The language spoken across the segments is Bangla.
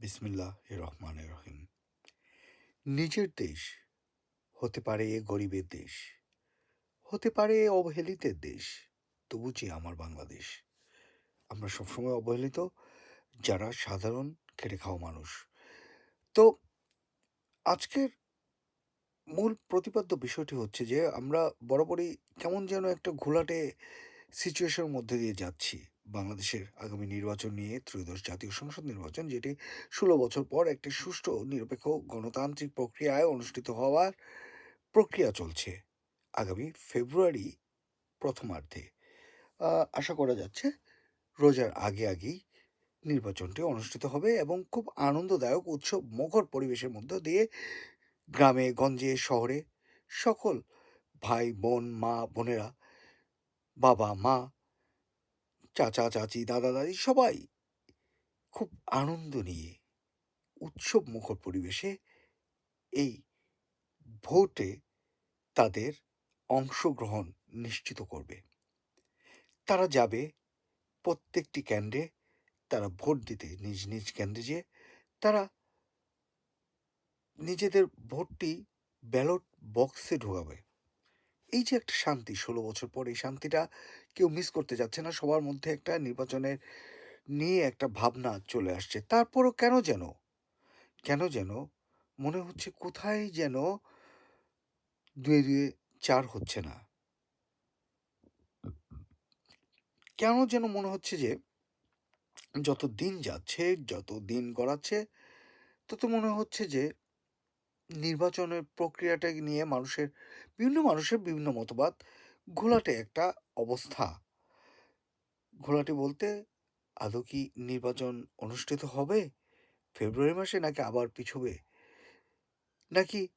বিসমিল্লাহ রহমান রহিম নিজের দেশ হতে পারে এ গরিবের দেশ, হতে পারে এ অবহেলিতের দেশ, তবু যে আমার বাংলাদেশ। আমরা সবসময় অবহেলিত, যারা সাধারণ খেটে খাওয়া মানুষ। তো আজকের মূল প্রতিপাদ্য বিষয়টি হচ্ছে যে আমরা বরাবরই কেমন যেন একটা ঘোলাটে সিচুয়েশনের মধ্যে দিয়ে যাচ্ছি। বাংলাদেশের আগামী নির্বাচন নিয়ে ত্রয়োদশ জাতীয় সংসদ নির্বাচন, যেটি ষোলো বছর পর একটি সুষ্ঠু, নিরপেক্ষ গণতান্ত্রিক প্রক্রিয়ায় অনুষ্ঠিত হওয়ার প্রক্রিয়া চলছে আগামী ফেব্রুয়ারি প্রথমার্ধে। আশা করা যাচ্ছে রোজার আগে আগেই নির্বাচনটি অনুষ্ঠিত হবে এবং খুব আনন্দদায়ক উৎসব মুখর পরিবেশের মধ্য দিয়ে গ্রামে, গঞ্জে, শহরে সকল ভাই, বোন, মা, বোনেরা বাবা, মা, চাচা, চাচি, দাদা, দাদি, সবাই খুব আনন্দ নিয়ে উৎসব মুখর পরিবেশে এই ভোটে তাদের অংশগ্রহণ নিশ্চিত করবে। তারা যাবে প্রত্যেকটি কেন্দ্রে, তারা ভোট দিতে নিজ নিজ কেন্দ্রে যেয়ে, তারা নিজেদের ভোটটি ব্যালট বক্সে ঢোকাবে। এই যে একটা শান্তি, ষোলো বছর পর এই শান্তিটা কেউ মিস করতে যাচ্ছে না। সবার মধ্যে একটা নির্বাচনের নিয়ে একটা ভাবনা চলে আসছে। তারপরও কেন যেন কেন যেন মনে হচ্ছে কোথায় যেন দুয়ে দুয়ে চার হচ্ছে না। কেন যেন মনে হচ্ছে যে যত দিন যাচ্ছে, যত দিন গড়াচ্ছে, তত মনে হচ্ছে যে নির্বাচনের প্রক্রিয়াটা নিয়ে মানুষের, বিভিন্ন মানুষের বিভিন্ন মতবাদ। ঘোলাটে একটা অবস্থা। ঘোলাটে বলতে আদৌ কি নির্বাচন অনুষ্ঠিত হবে? ফেব্রুয়ারি মাসে নাকি আবার পিছবে? নাকি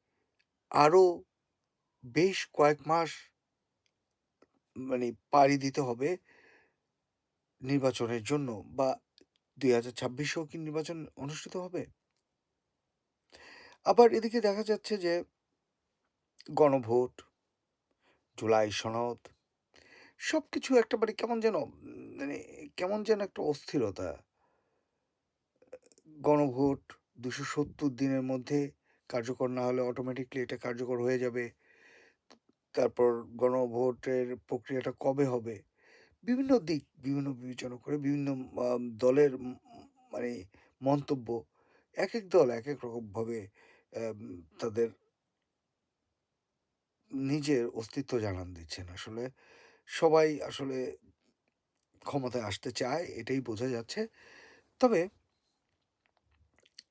আরও বেশ কয়েক মাস মানে পাড়ি দিতে হবে নির্বাচনের জন্য বা দুই হাজার ছাব্বিশেও কি নির্বাচন অনুষ্ঠিত হবে? আবার এদিকে দেখা যাচ্ছে যে, গণভোট, জুলাই সনদ সব কিছু একটা মানে কেমন যেন মানে কেমন যেন একটা অস্থিরতা। গণভোট দুশো সত্তর দিনের মধ্যে কার্যকর না হলে অটোমেটিকলি এটা কার্যকর হয়ে যাবে। তারপর গণভোটের প্রক্রিয়াটা কবে হবে? বিভিন্ন দিক, বিভিন্ন বিবেচনা করে বিভিন্ন দলের মানে মন্তব্য এক এক দল এক এক রকমভাবে তাদের নিজের অস্তিত্ব জানান দিচ্ছেন। আসলে সবাই আসলে ক্ষমতায় আসতে চায়, এটাই বোঝা যাচ্ছে। তবে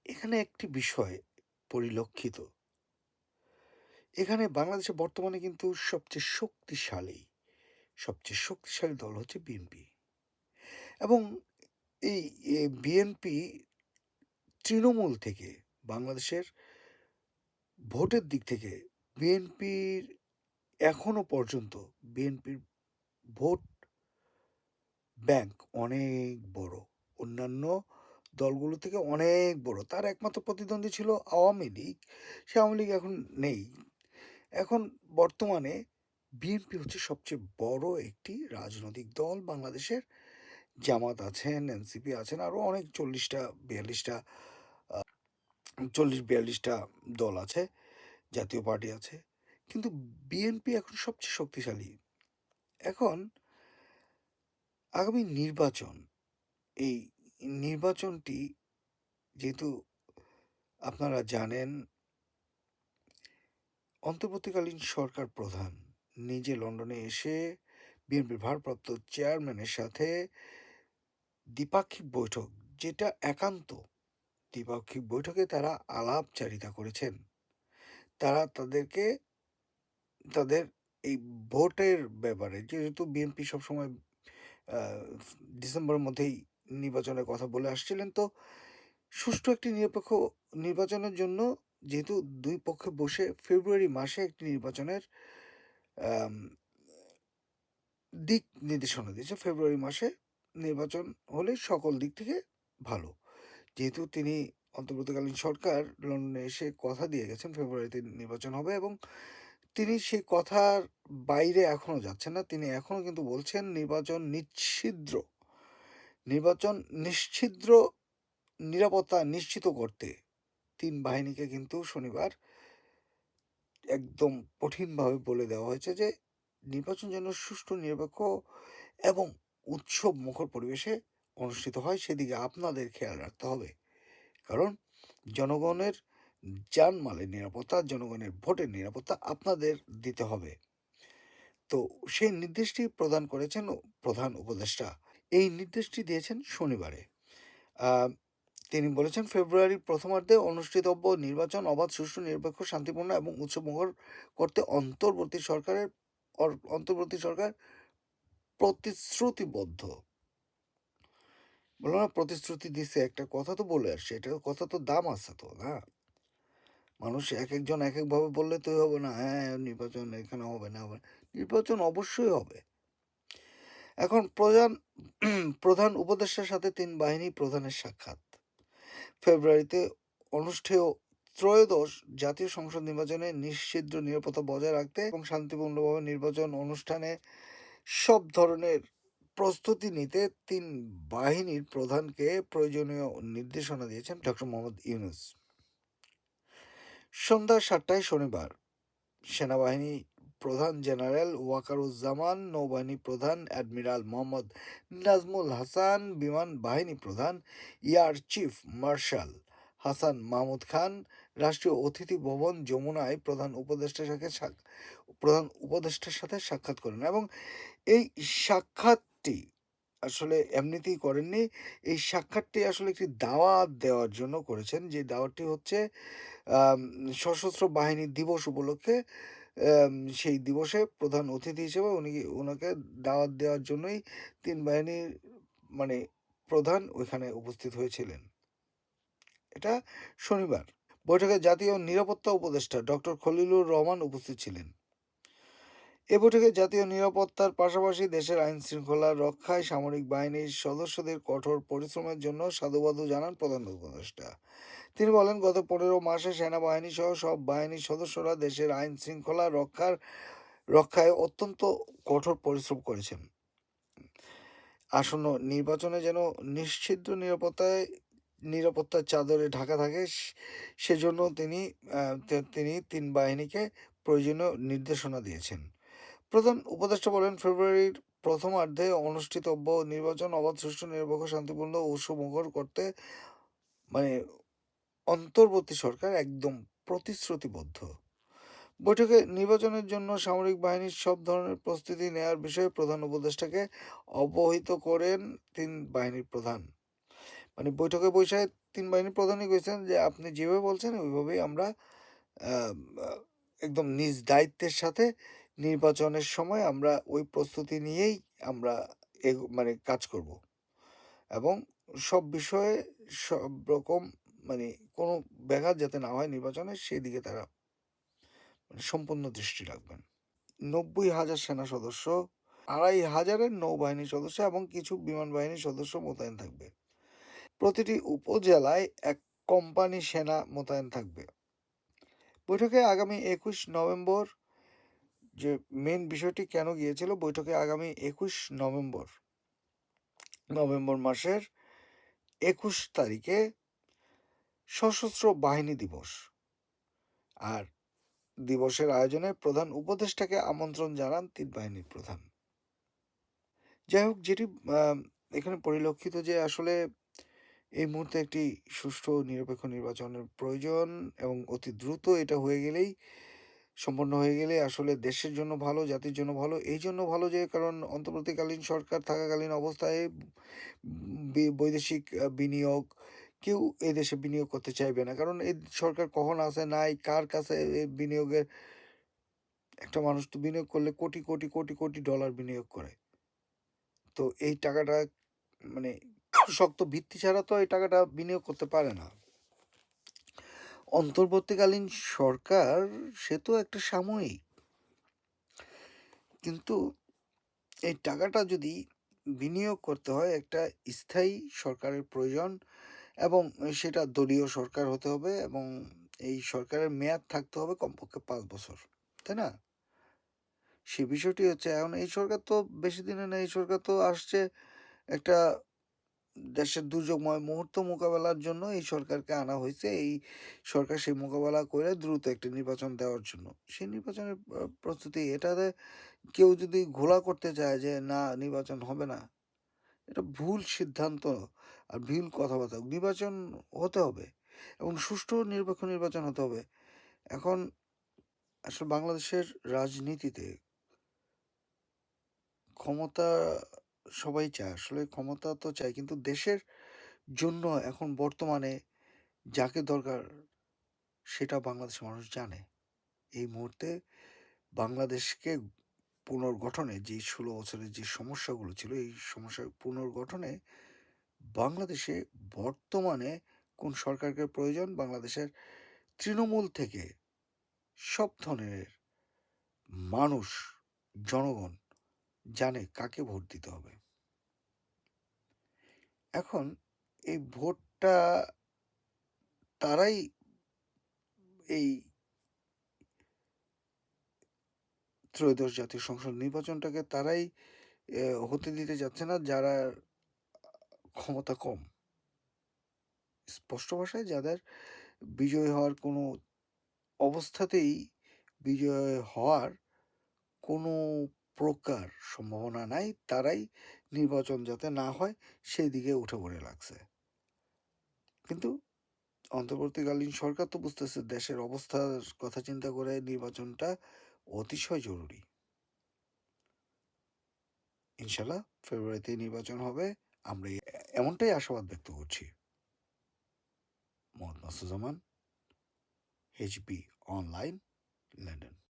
এখানে একটি বিষয় পরিলক্ষিত। এখানে বাংলাদেশে বর্তমানে কিন্তু সবচেয়ে শক্তিশালী সবচেয়ে শক্তিশালী দল হচ্ছে বিএনপি। এবং এই বিএনপি তৃণমূল থেকে বাংলাদেশের ভোটের দিক থেকে বিএনপির এখনও পর্যন্ত বিএনপির ভোট ব্যাংক অনেক বড়। অন্যান্য দলগুলো থেকে অনেক বড়। তার একমাত্র প্রতিদ্বন্দ্বী ছিল আওয়ামী লীগ। সে আওয়ামী লীগ এখন নেই। এখন বর্তমানে বিএনপি হচ্ছে সবচেয়ে বড় একটি রাজনৈতিক দল। বাংলাদেশের জামাত আছেন, এনসিপি আছেন, আরও অনেক চল্লিশটা, বিয়াল্লিশটা চল্লিশ বিয়াল্লিশটা দল আছে, জাতীয় পার্টি আছে। কিন্তু বিএনপি এখন সবচেয়ে শক্তিশালী। এখন আগামী নির্বাচন, এই নির্বাচনটি যেহেতু আপনারা জানেন, অন্তর্বর্তীকালীন সরকার প্রধান নিজে লন্ডনে এসে বিএনপির ভারপ্রাপ্ত চেয়ারম্যানের সাথে দ্বিপাক্ষিক বৈঠক, যেটা একান্ত দ্বিপাক্ষিক বৈঠকে তারা আলাপচারিতা করেছেন। তারা তাদেরকে, তাদের এই ভোটের ব্যাপারে, যেহেতু বিএনপি সবসময় ডিসেম্বরের মধ্যেই নির্বাচনের কথা বলে আসছিলেন, তো সুষ্ঠু একটি নিরপেক্ষ নির্বাচনের জন্য যেহেতু দুই পক্ষে বসে ফেব্রুয়ারি মাসে একটি নির্বাচনের দিক নির্দেশনা দিয়েছে, ফেব্রুয়ারি মাসে নির্বাচন হলে সকল দিক থেকে ভালো। যেহেতু তিনি অন্তর্বর্তীকালীন সরকার, লন্ডনে এসে কথা দিয়ে গেছেন, ফেব্রুয়ারিতে নির্বাচন হবে এবং তিনি সেই কথার বাইরে এখনও যাচ্ছেন না। তিনি এখনও কিন্তু বলছেন, নির্বাচন নিচ্ছিদ্র নির্বাচন নিশ্ছিদ্র, নিরাপত্তা নিশ্চিত করতে। তিন বাহিনীকে কিন্তু শনিবার একদম কঠিনভাবে বলে দেওয়া হয়েছে যে, নির্বাচন যেন সুষ্ঠু, নিরপেক্ষ এবং উৎসব মুখর পরিবেশে অনুষ্ঠিত হয়, সেদিকে আপনাদের খেয়াল রাখতে হবে। কারণ জনগণের জানমালের নিরাপত্তা, জনগণের ভোটের নিরাপত্তা আপনাদের দিতে হবে। তো সেই নির্দেশটি প্রদান করেছেন প্রধান উপদেষ্টা। এই নির্দেশটি দিয়েছেন শনিবারে। তিনি বলেছেন, ফেব্রুয়ারির প্রথমার্ধে অনুষ্ঠিতব্য নির্বাচন অবাধ, সুষ্ঠু, নিরপেক্ষ, শান্তিপূর্ণ এবং উৎসবমুখর করতে অন্তর্বর্তী সরকারের অন্তর্বর্তী সরকার প্রতিশ্রুতিবদ্ধ। বলো না, প্রতিশ্রুতি দিছে একটা কথা তো বলে আসছে এটা কথা তো দাম আছে তো, না? মানুষ এক একজন এক একভাবে বললে তো হবে না হ্যাঁ নির্বাচন এখানে হবে না, হবে নির্বাচন অবশ্যই হবে। এখন প্রধান প্রধান উপদেষ্টার সাথে তিন বাহিনী প্রধানের সাক্ষাৎ। ফেব্রুয়ারিতে অনুষ্ঠেয় ত্রয়োদশ জাতীয় সংসদ নির্বাচনে নিশ্চিদ্র নিরাপত্তা বজায় রাখতে এবং শান্তিপূর্ণভাবে নির্বাচন অনুষ্ঠানে সব ধরনের প্রস্তুতি নিতে তিন বাহিনীর প্রধানকে প্রয়োজনীয় নির্দেশনা দিয়েছেন ডক্টর মোহাম্মদ ইউনুস। সন্ধ্যা সাতটায় শনিবার, সেনাবাহিনী প্রধান জেনারেল ওয়াকারুজ্জামান, নৌবাহিনী প্রধান অ্যাডমিরাল মোহাম্মদ নাজমুল হাসান, বিমান বাহিনী প্রধান air chief marshal Hasan Mahmud Khan, রাষ্ট্রীয় অতিথি ভবন যমুনায় প্রধান উপদেষ্টার সাথে প্রধান উপদেষ্টার সাথে সাক্ষাৎ করেন এবং এই সাক্ষাৎটি আসলে এমনিতেই করেননি। এই সাক্ষাৎটি আসলে একটি দাওয়াত দেওয়ার জন্য করেছেন। যে দাওয়াতটি হচ্ছে সশস্ত্র বাহিনী দিবস উপলক্ষে সেই দিবসে প্রধান অতিথি হিসেবে উনি ওনাকে দাওয়াত দেওয়ার জন্যই তিন বাহিনীর মানে প্রধান ওইখানে উপস্থিত হয়েছিলেন। এটা শনিবার। বৈঠকে জাতীয় নিরাপত্তা উপদেষ্টা ডক্টর খলিলুর রহমান উপস্থিত ছিলেন। এ বৈঠকে জাতীয় নিরাপত্তার পাশাপাশি দেশের আইন শৃঙ্খলা রক্ষায় সামরিক বাহিনীর সদস্যদের কঠোর পরিশ্রমের জন্য সাধুবাদও জানান প্রধান উপদেষ্টা। তিনি বলেন, গত পনেরো মাসে সেনাবাহিনী সহ সব বাহিনীর সদস্যরা দেশের আইন শৃঙ্খলা রক্ষার, রক্ষায় অত্যন্ত কঠোর পরিশ্রম করেছেন। আসন্ন নির্বাচনে যেন নিশ্চিদ্র নিরাপত্তায় নিরাপত্তার চাদরে ঢাকা থাকে সেজন্য তিনি তিনি তিন বাহিনীকে প্রয়োজনীয় নির্দেশনা দিয়েছেন। প্রধান উপদেষ্টা বলেন, ফেব্রুয়ারির প্রথমার্ধে অনুষ্ঠিতব্য নির্বাচন অবাধ, সুষ্ঠু, নিরপেক্ষ, শান্তিপূর্ণ ও সুমুখর করতে মানে অন্তর্বর্তী সরকার একদম প্রতিশ্রুতিবদ্ধ। বৈঠকে নির্বাচনের জন্য সামরিক বাহিনীর সব ধরনের প্রস্তুতি নেওয়ার বিষয়ে প্রধান উপদেষ্টাকে অবহিত করেন তিন বাহিনীর প্রধান। মানে বৈঠকে বসে তিন বাহিনীর প্রধানই কইছেন যে, আপনি যেভাবে বলছেন, ওইভাবেই আমরা একদম নিজ দায়িত্বের সাথে নির্বাচনের সময় আমরা ওই প্রস্তুতি নিয়েই আমরা মানে কাজ করব। এবং সব বিষয়ে সব রকম মানে কোনো ব্যাঘাত যাতে না হয় নির্বাচনে সেই দিকে তারা মানে সম্পূর্ণ দৃষ্টি রাখবেন। নব্বই হাজার সেনা সদস্য, আড়াই হাজারের নৌবাহিনী সদস্য এবং কিছু বিমান বাহিনীর সদস্য মোতায়েন থাকবে। প্রতিটি উপজেলায় এক কোম্পানি সেনা মোতায়েন থাকবে। বৈঠকে আগামী একুশ নভেম্বর যে মেন বিষয়টি কেন গিয়েছিল? বৈঠকে আগামী একুশ নভেম্বর নভেম্বর মাসের একুশ তারিখে সশস্ত্র বাহিনী দিবস। আর দিবসের আয়োজনে প্রধান উপদেষ্টাকে আমন্ত্রণ জানান তিন বাহিনীর প্রধান। যাই হোক, যেটি এখানে পরিলক্ষিত যে আসলে এই মুহূর্তে একটি সুষ্ঠু নিরপেক্ষ নির্বাচনের প্রয়োজন এবং অতি দ্রুত এটা হয়ে গেলেই সম্পন্ন হয়ে গেলে আসলে দেশের জন্য ভালো, জাতির জন্য ভালো, এই জন্য ভালো যে কারণ অন্তর্বর্তীকালীন সরকার থাকাকালীন অবস্থায় বৈদেশিক বিনিয়োগ কেউ এই দেশে বিনিয়োগ করতে চাইবে না। কারণ এই সরকার কখন আছে, নাই, কার কাছে বিনিয়োগের একটা মানুষ তো বিনিয়োগ করলে কোটি কোটি কোটি কোটি ডলার বিনিয়োগ করে। তো এই টাকাটা মানে শক্ত ভিত্তি ছাড়া তো এই টাকাটা বিনিয়োগ করতে পারে না। অন্তর্বর্তীকালীন সরকার সে তো একটা সাময়িক। কিন্তু এই টাকাটা যদি বিনিয়োগ করতে হয় একটা স্থায়ী সরকারের প্রয়োজন এবং সেটা দলীয় সরকার হতে হবে এবং এই সরকারের মেয়াদ থাকতে হবে কমপক্ষে পাঁচ বছর, তাই না? সে বিষয়টি হচ্ছে, এখন এই সরকার তো বেশি দিনে না, এই সরকার তো আসছে একটা দেশের দুর্যোগময় মুহূর্ত মোকাবেলার জন্য এই সরকারকে আনা হয়েছে। এই সরকার সেই মোকাবেলা করে দ্রুত একটি নির্বাচন দেওয়ার জন্য। সেই নির্বাচনের প্রস্তুতি এটাতে কেউ যদি ঘোলা করতে চায় যে না, নির্বাচন হবে না, এটা ভুল সিদ্ধান্ত আর ভুল কথাবার্তা। নির্বাচন হতে হবে এবং সুষ্ঠু নিরপেক্ষ নির্বাচন হতে হবে। এখন আসলে বাংলাদেশের রাজনীতিতে ক্ষমতা সবাই চায়। আসলে ক্ষমতা তো চায়, কিন্তু দেশের জন্য এখন বর্তমানে যাকে দরকার সেটা বাংলাদেশের মানুষ জানে। এই মুহূর্তে বাংলাদেশকে পুনর্গঠনে যে ষোলো বছরের যে সমস্যাগুলো ছিল, এই সমস্যার পুনর্গঠনে বাংলাদেশে বর্তমানে কোন সরকারকে প্রয়োজন? বাংলাদেশের তৃণমূল থেকে সব ধরনের মানুষ, জনগণ জানে কাকে ভোট দিতে হবে। এখন এই ভোটটা তারাই এই ত্রয়োদশ জাতীয় সংসদ নির্বাচনটাকে তারাই হতে দিতে যাচ্ছে না, যারা ক্ষমতা কম। স্পষ্ট ভাষায় যাদের বিজয় হওয়ার কোনো অবস্থাতেই বিজয় হওয়ার কোনো প্রকার সম্ভাবনা নাই, তারাই নির্বাচন যাতে না হয়, সেই দিকে উঠে পড়ে লাগছে। কিন্তু অন্তর্বর্তীকালীন সরকার তো বুঝতেছে দেশের অবস্থার কথা চিন্তা করে নির্বাচনটা অতিশয় জরুরি। ইনশাল্লাহ ফেব্রুয়ারিতে নির্বাচন হবে আমরা এমনটাই আশাবাদ ব্যক্ত করছি। Mohammad Masuzzaman HB online London